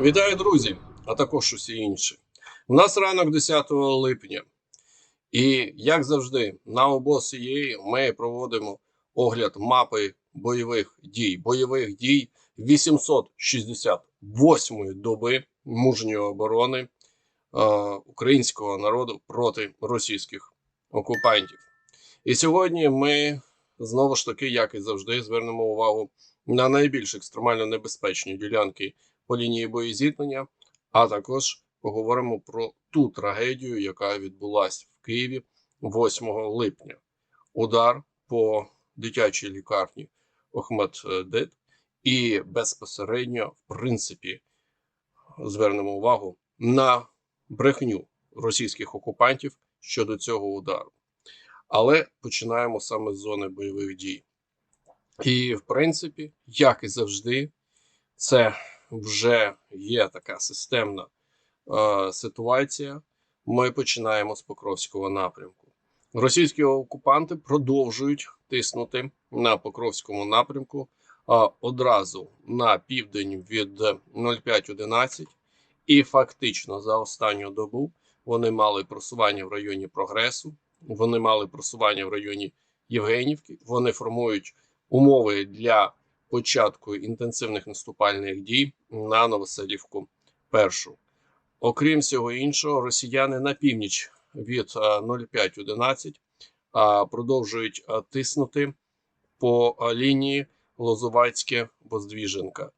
Вітаю, друзі, а також усі інші. У нас ранок 10 липня, і як завжди, на ОБОСІЄ ми проводимо огляд мапи бойових дій, бойових дій 868-ї доби мужньої оборони е, українського народу проти російських окупантів. І сьогодні ми знову ж таки, як і завжди, звернемо увагу на найбільш екстремально небезпечні ділянки по лінії боєзіткнення, а також поговоримо про ту трагедію, яка відбулася в Києві 8 липня. Удар по дитячій лікарні Охмед-Дит і безпосередньо, в принципі, звернемо увагу на брехню російських окупантів щодо цього удару. Але починаємо саме з зони бойових дій. І, в принципі, як і завжди, це вже є така системна е, ситуація. Ми починаємо з Покровського напрямку. Російські окупанти продовжують тиснути на Покровському напрямку е, одразу на південь від 05.11 і фактично за останню добу вони мали просування в районі прогресу, вони мали просування в районі Євгенівки. Вони формують умови для початку інтенсивних наступальних дій на Новоселівку першу. Окрім всього іншого, росіяни на північ від 05.11 продовжують е, тиснути по е, лінії Лозувацьке Воздвіженка.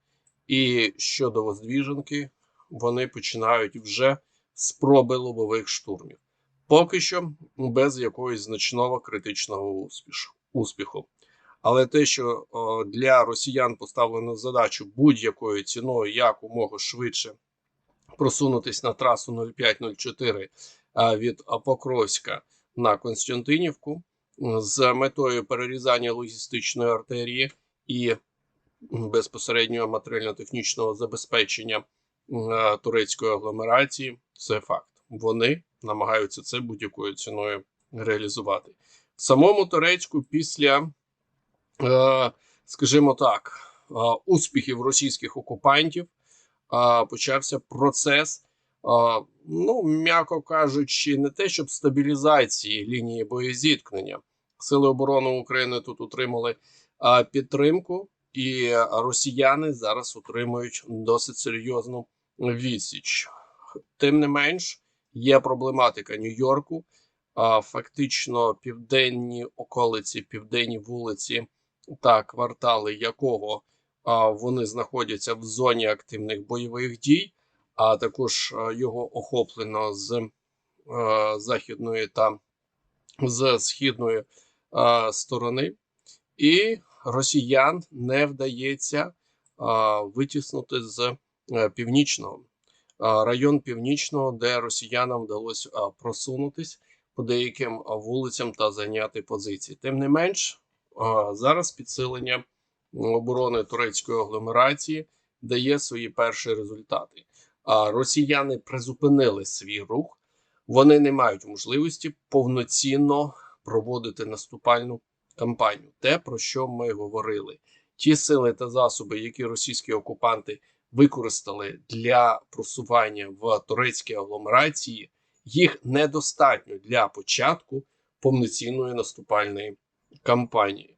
І щодо Воздвіженки, вони починають вже спроби лобових штурмів. Поки що без якогось значного критичного успіху. Але те, що для росіян поставлено задачу будь-якою ціною якомога швидше просунутись на трасу 0504 від Покровська на Константинівку з метою перерізання логістичної артерії і безпосереднього матеріально-технічного забезпечення турецької агломерації, це факт. Вони намагаються це будь-якою ціною реалізувати. В самому Турецьку після скажімо так, е, успіхів російських окупантів е, почався процес, ну м'яко кажучи, не те, щоб стабілізації лінії боєзіткнення. Сили оборони України тут отримали підтримку, і росіяни зараз отримують досить серйозну відсіч. Тим не менш, є проблематика Нью-Йорку. Фактично, південні околиці, південні вулиці та квартали якого вони знаходяться в зоні активних бойових дій, а також його охоплено з а, західної та з східної сторони, і росіян не вдається витіснути з а, північного район північного, де росіянам вдалося просунутись по деяким вулицям та зайняти позиції. Тим не менш, Зараз підсилення оборони турецької агломерації дає свої перші результати. Росіяни призупинили свій рух, вони не мають можливості повноцінно проводити наступальну кампанію. Те, про що ми говорили, ті сили та засоби, які російські окупанти використали для просування в турецькій агломерації, їх недостатньо для початку повноцінної наступальної кампанії.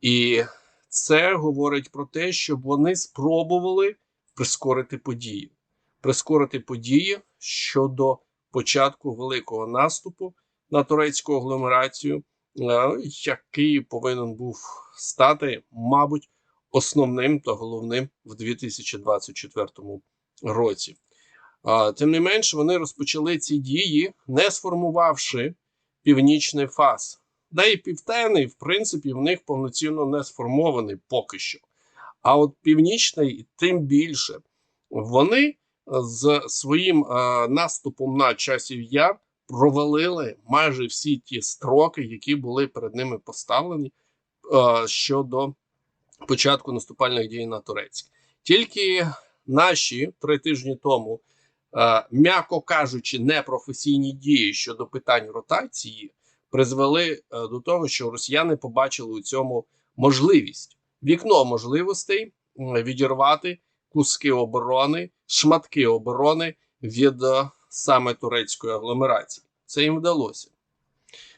І це говорить про те, що вони спробували прискорити події, прискорити події щодо початку великого наступу на турецьку агломерацію, е, який повинен був стати, мабуть, основним та головним в 2024 році. Тим не менш, вони розпочали ці дії, не сформувавши північний фаз да і південний, в принципі, в них повноцінно не сформований поки що. А от північний, тим більше, вони з своїм е, наступом на часів яр провалили майже всі ті строки, які були перед ними поставлені е, щодо початку наступальних дій на Турецьк. Тільки наші три тижні тому, е, м'яко кажучи, непрофесійні дії щодо питань ротації призвели е, до того, що росіяни побачили у цьому можливість вікно можливостей відірвати куски оборони, шматки оборони від е, саме турецької агломерації. Це їм вдалося.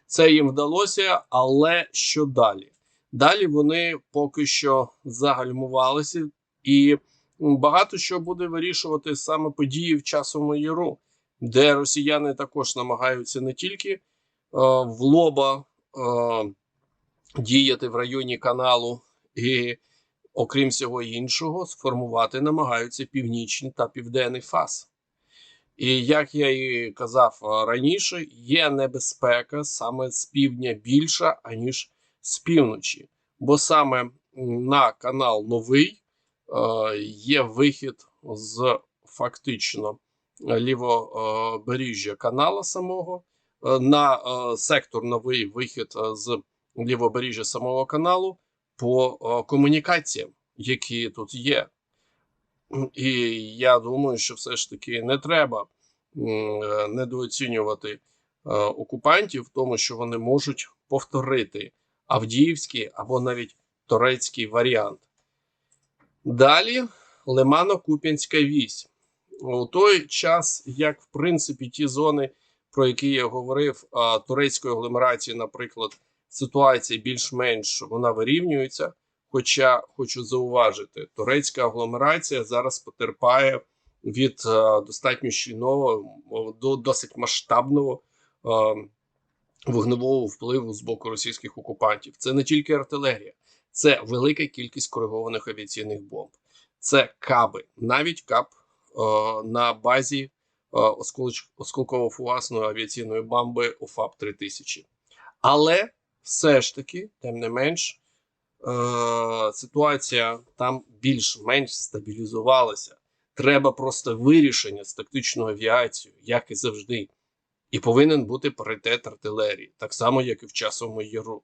Це їм вдалося, але що далі? Далі вони поки що загальмувалися, і багато що буде вирішувати саме події в часовому яру, де росіяни також намагаються не тільки в лоба е, діяти в районі каналу, і, окрім всього іншого, сформувати намагаються північний та південний фас. І як я і казав е, раніше, є небезпека саме з півдня більша, аніж з півночі. Бо саме на канал новий е, є вихід з фактично лівобережжя канала самого, е, на е, сектор новий вихід е, з лівобережжя самого каналу по е, комунікаціям, які тут є. І я думаю, що все ж таки не треба е, недооцінювати е, окупантів, в тому що вони можуть повторити Авдіївський або навіть турецький варіант. Далі Лимано-Куп'янська вісь. У той час, як в принципі ті зони, про які я говорив, турецької агломерації, наприклад, ситуація більш-менш вона вирівнюється. Хоча хочу зауважити, турецька агломерація зараз потерпає від е, достатньо щільного до досить масштабного е, вогневого впливу з боку російських окупантів. Це не тільки артилерія, це велика кількість коригованих авіаційних бомб, це каби, навіть каб е, на базі осколково-фугасної авіаційної бомби ОФАП 3000. Але все ж таки, тим не менш, е, ситуація там більш-менш стабілізувалася. Треба просто вирішення з тактичною авіацією, як і завжди. І повинен бути паритет артилерії, так само, як і в часовому яру.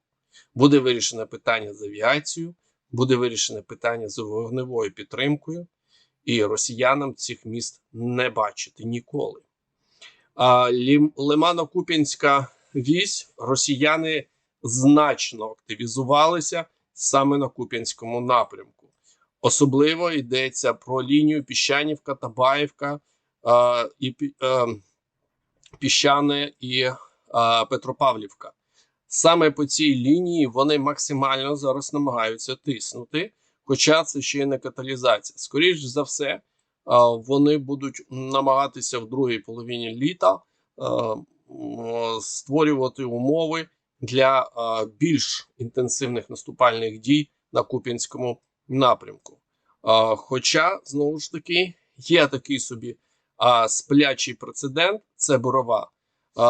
Буде вирішене питання з авіацією, буде вирішене питання з вогневою підтримкою, і росіянам цих міст не бачити ніколи. А Лимано-Куп'янська вісь росіяни значно активізувалися саме на Куп'янському напрямку. Особливо йдеться про лінію Піщанівка, Табаївка е, і Пі- е, Піщане і е, Петропавлівка. Саме по цій лінії вони максимально зараз намагаються тиснути, хоча це ще й не каталізація. Скоріш за все, е, вони будуть намагатися в другій половині літа е, створювати умови для е, більш інтенсивних наступальних дій на Куп'янському напрямку. Хоча, знову ж таки, є такий собі сплячий прецедент це борова.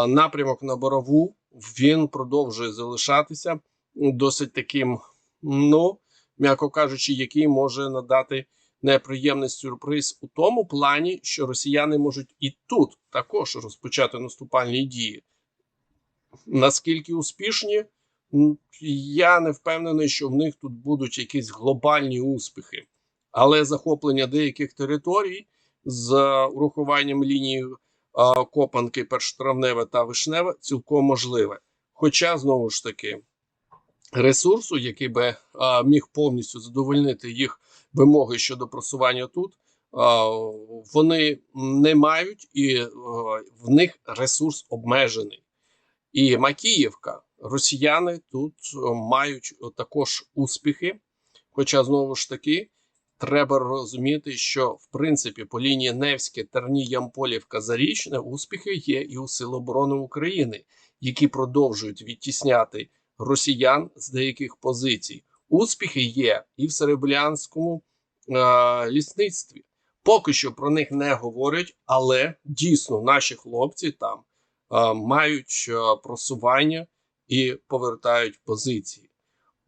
Напрямок на борову він продовжує залишатися досить таким, ну, м'яко кажучи, який може надати неприємний сюрприз у тому плані, що росіяни можуть і тут також розпочати наступальні дії. Наскільки успішні, я не впевнений, що в них тут будуть якісь глобальні успіхи, але захоплення деяких територій з урахуванням лінії Копанки, Першотравневе та Вишневе цілком можливе. Хоча, знову ж таки, ресурсу, який би е, міг повністю задовольнити їх вимоги щодо просування тут, вони не мають, і е, в них ресурс обмежений. І Макіївка, росіяни тут е, мають також успіхи. Хоча, знову ж таки, треба розуміти, що в принципі по лінії Невське, Терні, Ямполівка, Зарічне успіхи є і у Сил оборони України, які продовжують відтісняти росіян з деяких позицій. Успіхи є і в Серебрянському е- лісництві. Поки що про них не говорять, але дійсно наші хлопці там е, мають е, просування і повертають позиції.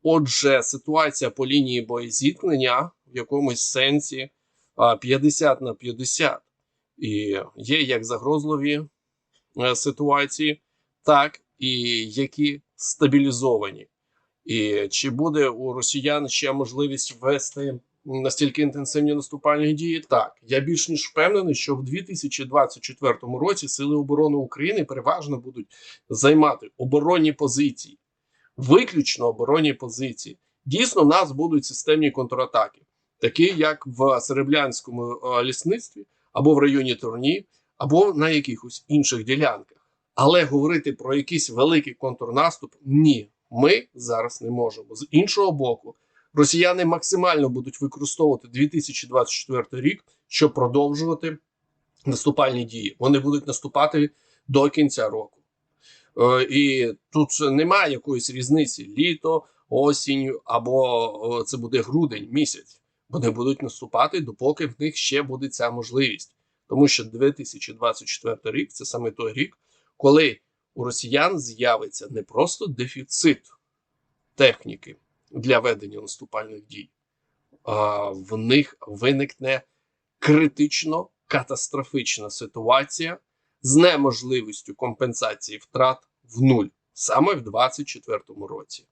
Отже, ситуація по лінії боєзіткнення в якомусь сенсі а, 50 на 50. І є як загрозливі е, ситуації, так і які стабілізовані. І чи буде у росіян ще можливість вести настільки інтенсивні наступальні дії? Так, я більш ніж впевнений, що в 2024 році Сили оборони України переважно будуть займати оборонні позиції, виключно оборонні позиції. Дійсно, в нас будуть системні контратаки. такі як в Сереблянському е, лісництві, або в районі Турні, або на якихось інших ділянках. Але говорити про якийсь великий контрнаступ ні, ми зараз не можемо. З іншого боку, росіяни максимально будуть використовувати 2024 рік, щоб продовжувати наступальні дії. Вони будуть наступати до кінця року. Е, І тут немає якоїсь різниці: літо, осінь або це буде грудень місяць. Вони будуть наступати, допоки в них ще буде ця можливість. Тому що 2024 рік це саме той рік, коли у росіян з'явиться не просто дефіцит техніки для ведення наступальних дій, а в них виникне критично катастрофічна ситуація з неможливістю компенсації втрат в нуль саме в 2024 році.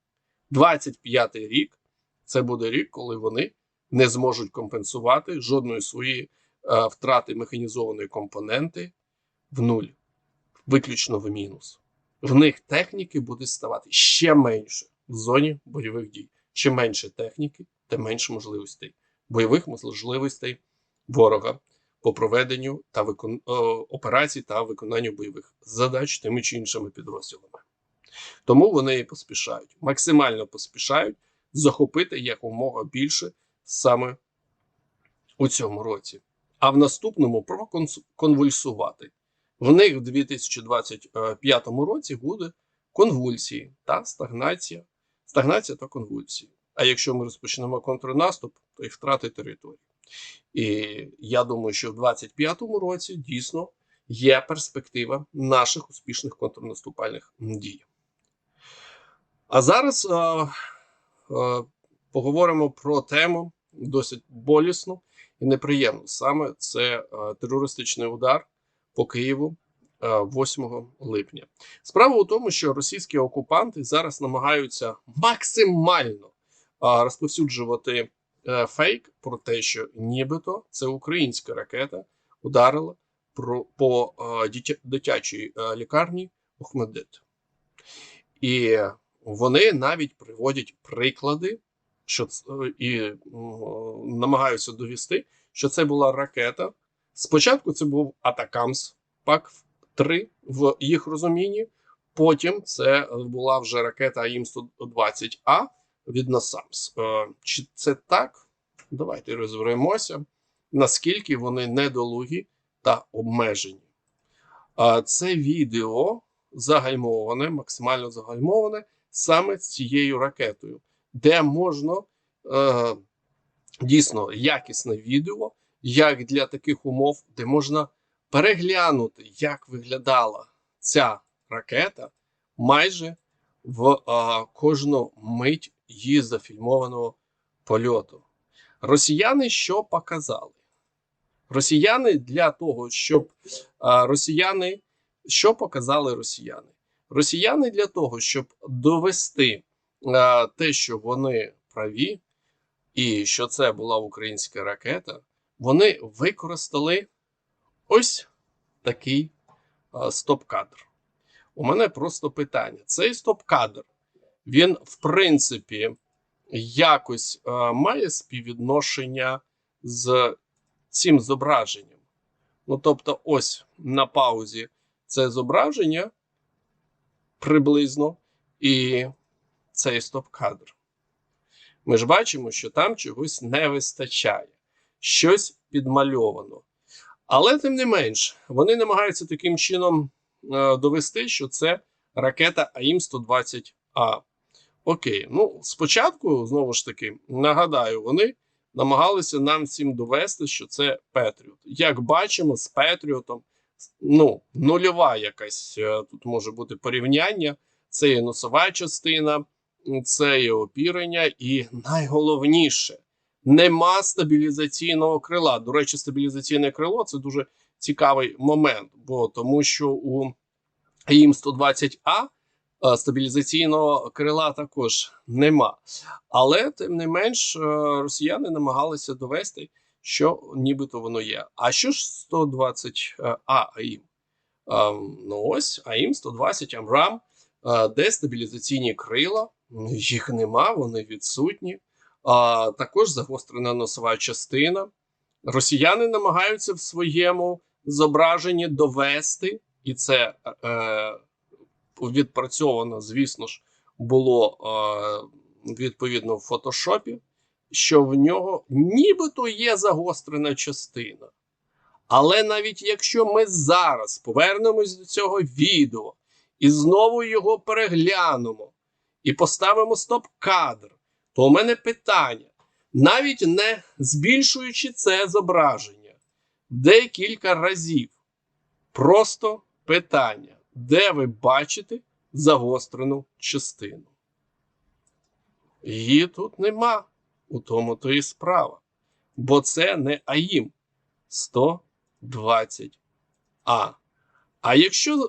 25 й рік це буде рік, коли вони не зможуть компенсувати жодної своєї е, втрати механізованої компоненти в нуль, виключно в мінус. В них техніки буде ставати ще менше в зоні бойових дій. Чим менше техніки, тим менше можливостей, бойових можливостей ворога по проведенню та викон... е, операцій та виконанню бойових задач тими чи іншими підрозділами. Тому вони і поспішають, максимально поспішають захопити якомога більше саме у цьому році, а в наступному проконвульсувати. В них в 2025 році буде конвульсії та стагнація, стагнація та конвульсії. А якщо ми розпочнемо контрнаступ, то і втрати території. І я думаю, що в 2025 році дійсно є перспектива наших успішних контрнаступальних дій. А зараз е, е, поговоримо про тему досить болісну і неприємну. Саме це е, терористичний удар по Києву 8 липня. Справа у тому, що російські окупанти зараз намагаються максимально розповсюджувати фейк про те, що нібито це українська ракета ударила по дитячій лікарні Охмедит. І вони навіть приводять приклади, що і намагаються довести, що це була ракета. Спочатку це був Атакамс пак 3 в їх розумінні. Потім це була вже ракета АІМ-120А від Насамс. Е, чи це так? Давайте розберемося, наскільки вони недолугі та обмежені. Це відео загальмоване, максимально загальмоване саме з цією ракетою, де можна е, дійсно якісне відео, як для таких умов, де можна переглянути, як виглядала ця ракета майже в е, кожну мить її зафільмованого польоту. Росіяни що показали? Росіяни для того, щоб а, росіяни що показали росіяни? Росіяни для того, щоб довести а, те, що вони праві, і що це була українська ракета, вони використали ось такий стоп-кадр. У мене просто питання: цей стоп-кадр, він, в принципі, якось а, має співвідношення з цим зображенням. Ну, тобто, ось на паузі це зображення приблизно і цей стоп-кадр. Ми ж бачимо, що там чогось не вистачає, щось підмальовано. Але, тим не менш, вони намагаються таким чином е, довести, що це ракета АІМ-120А. Окей, ну спочатку, знову ж таки, нагадаю, вони намагалися нам всім довести, що це Петріот. Як бачимо, з Петріотом ну, нульова якась е, тут може бути порівняння. Це і носова частина, це і опірення, і найголовніше нема стабілізаційного крила. До речі, стабілізаційне крило це дуже цікавий момент, бо тому що у АІМ 120 а стабілізаційного крила також нема. Але тим не менш, е, росіяни намагалися довести, що нібито воно є. А що ж 120 А АІМ? Ну ось АІМ 120 Амрам, де стабілізаційні крила, їх нема, вони відсутні. А, також загострена носова частина. Росіяни намагаються в своєму зображенні довести, і це е, відпрацьовано, звісно ж, було е, відповідно в фотошопі, що в нього нібито є загострена частина. Але навіть якщо ми зараз повернемось до цього відео і знову його переглянемо і поставимо стоп-кадр, то у мене питання, навіть не збільшуючи це зображення декілька разів, просто питання, де ви бачите загострену частину? Її тут нема. У тому то і справа. Бо це не АІМ 120А. А якщо е,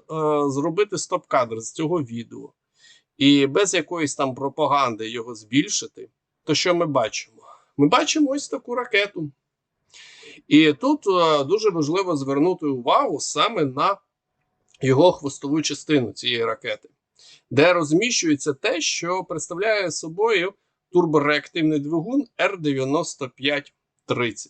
зробити стоп-кадр з цього відео і без якоїсь там пропаганди його збільшити, то що ми бачимо? Ми бачимо ось таку ракету. І тут е, дуже важливо звернути увагу саме на його хвостову частину цієї ракети, де розміщується те, що представляє собою турбореактивний двигун R9530.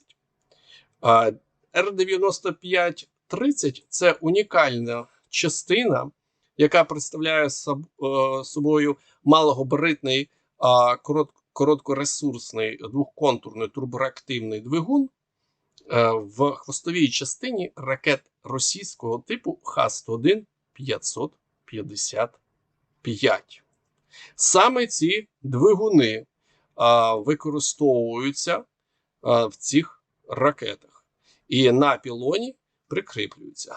А, R9530 це унікальна частина, яка представляє е, собою малогабаритний короткоресурсний двохконтурний турбореактивний двигун е, в хвостовій частині ракет російського типу Х-101 555. Саме ці двигуни використовуються в цих ракетах і на пілоні прикріплюються.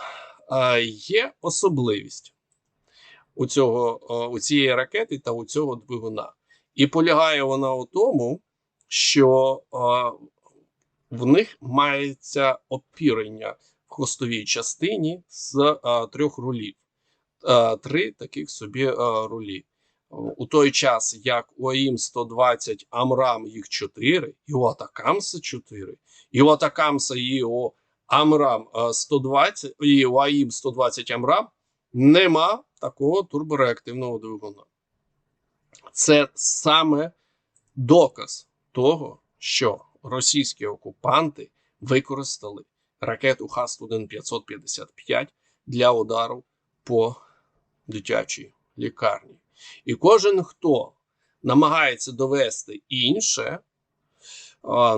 Є особливість у, цього, у цієї ракети та у цього двигуна. І полягає вона у тому, що в них мається опірення в хвостовій частині з трьох рулів. Три таких собі рулі. У той час, як у АІМ 120 Амрам їх 4, і у Атакамса 4, і у Атакамса і у Амрам е, 120, і у АІМ 120 Амрам нема такого турбореактивного двигуна. Це саме доказ того, що російські окупанти використали ракету Х-1 555 для удару по дитячій лікарні. І кожен, хто намагається довести інше,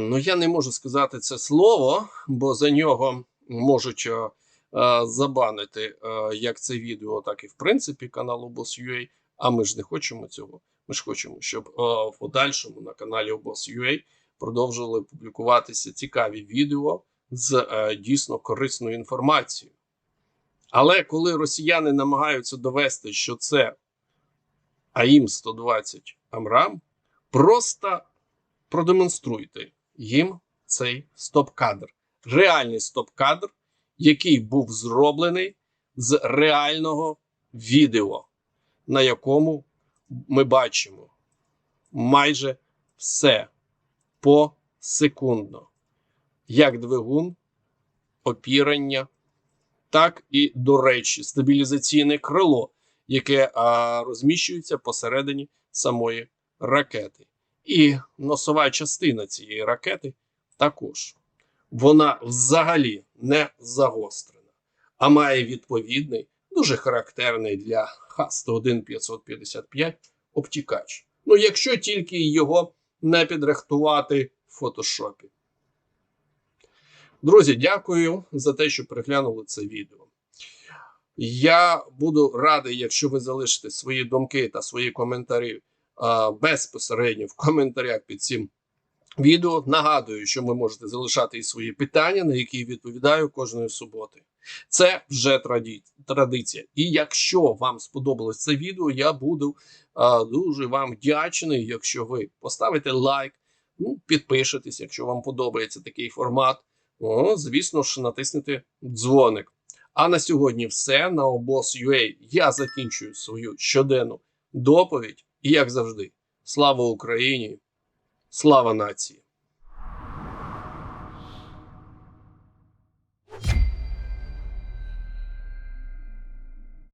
ну я не можу сказати це слово, бо за нього можуть забанити як це відео, так і в принципі канал Обос.ua, А ми ж не хочемо цього. Ми ж хочемо, щоб в подальшому на каналі Обос.ua продовжували публікуватися цікаві відео з дійсно корисною інформацією. Але коли росіяни намагаються довести, що це АІМ 120 Амрам, просто продемонструйте їм цей стоп-кадр. Реальний стоп-кадр, який був зроблений з реального відео, на якому ми бачимо майже все посекундно. Як двигун, опірення, так і, до речі, стабілізаційне крило яке а, розміщується посередині самої ракети. І носова частина цієї ракети також. Вона взагалі не загострена, а має відповідний, дуже характерний для Х-101 555 обтікач. Ну, якщо тільки його не підрихтувати в фотошопі. Друзі, дякую за те, що переглянули це відео. Я буду радий, якщо ви залишите свої думки та свої коментарі а, безпосередньо в коментарях під цим відео. Нагадую, що ви можете залишати і свої питання, на які відповідаю кожної суботи. Це вже традиція. І якщо вам сподобалось це відео, я буду а, дуже вам вдячний, якщо ви поставите лайк, ну, підпишетесь, якщо вам подобається такий формат. О, звісно ж, натиснете дзвоник. А на сьогодні все на обоз.ua. Я закінчую свою щоденну доповідь. І як завжди, слава Україні, слава нації!